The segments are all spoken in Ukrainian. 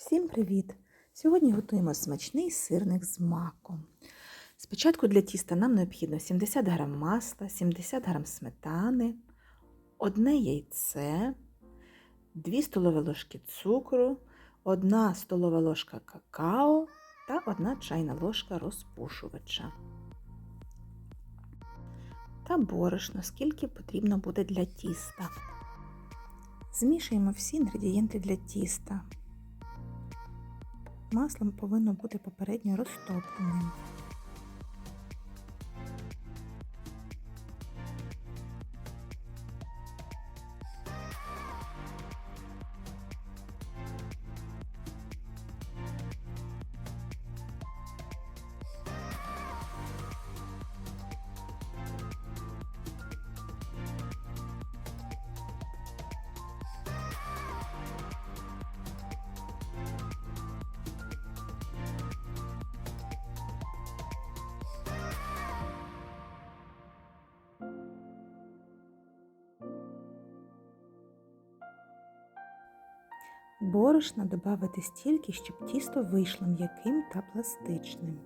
Всім привіт! Сьогодні готуємо смачний сирник з маком. Спочатку для тіста нам необхідно 70 г масла, 70 г сметани, одне яйце, 2 столові ложки цукру, 1 столова ложка какао та 1 чайна ложка розпушувача. Та борошно, скільки потрібно буде для тіста. Змішуємо всі інгредієнти для тіста. Масло повинно бути попередньо розтопленим. Борошна додати стільки, щоб тісто вийшло м'яким та пластичним.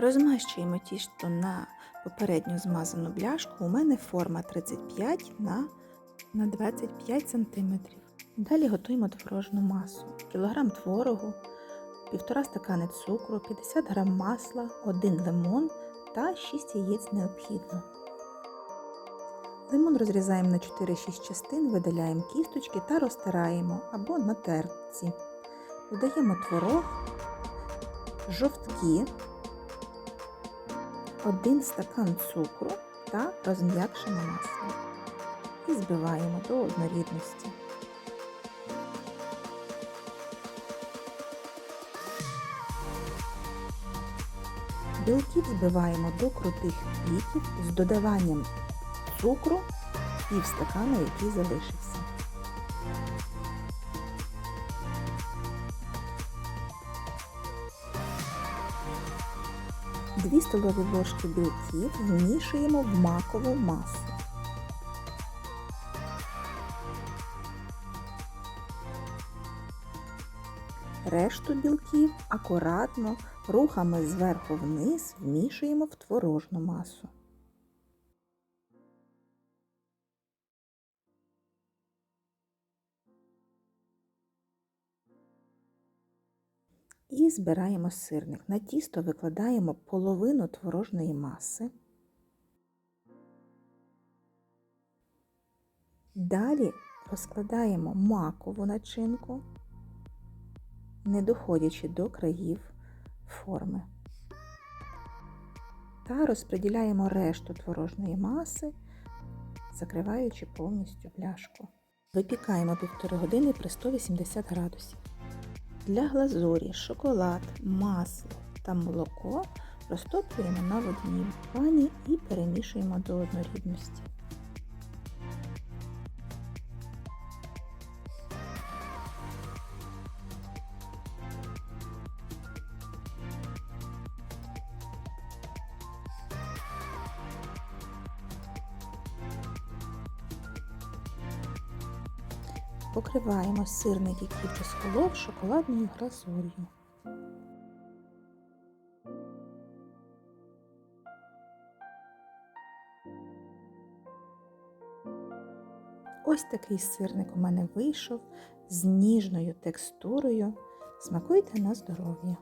Розмащуємо тісто на попередньо змазану бляшку. У мене форма 35 на, на 25 см. Далі готуємо творожну масу. Кілограм творогу, 1,5 стакани цукру, 50 г масла, 1 лимон та 6 яєць необхідно. Лимон розрізаємо на 4-6 частин, видаляємо кісточки та розтираємо або на терці. Додаємо творог, жовтки, 1 стакан цукру та розм'якшене масло. І збиваємо до однорідності. Білки збиваємо до крутих піків з додаванням цукру пів стакана, який залишився. Дві столові ложки білків вмішуємо в макову масу. Решту білків акуратно рухами зверху вниз вмішуємо в творожну масу. І збираємо сирник. На тісто викладаємо половину творожної маси. Далі розкладаємо макову начинку, не доходячи до країв форми. Та розподіляємо решту творожної маси, закриваючи повністю пляшку. Випікаємо півтори години при 180 градусів. Для глазурі шоколад, масло та молоко розтоплюємо на водяній пані і перемішуємо до однорідності. Покриваємо сирник, який з схолов шоколадною глазур'ю. Ось такий сирник у мене вийшов з ніжною текстурою. Смакуйте на здоров'я!